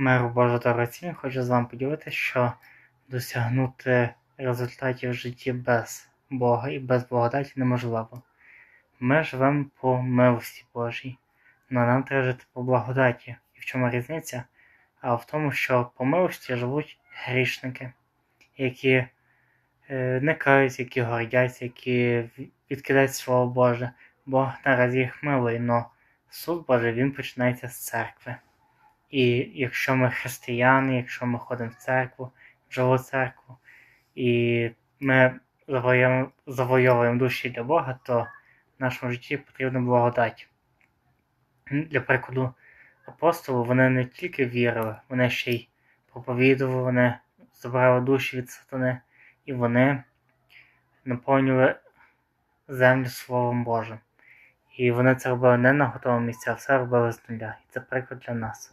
Миру Божого дорогоцінь, хочу з вами поділитися, що досягнути результатів в житті без Бога і без благодаті неможливо. Ми живемо по милості Божій, але нам треба жити по благодаті. І в чому різниця? А в тому, що по милості живуть грішники, які е, не каються, які гордяться, які відкидають Слово Боже. Бог наразі їх милує, але суд Божий він починається з церкви. І якщо ми християни, якщо ми ходимо в церкву, в живу церкву, і ми завойовуємо душі для Бога, то в нашому житті потрібна благодать. Для прикладу, апостоли вони не тільки вірили, вони ще й проповідували, вони забрали душі від сатани, і вони наповнювали землю Словом Божим. І вони це робили не на готовому місці, а все робили з нуля. І це приклад для нас.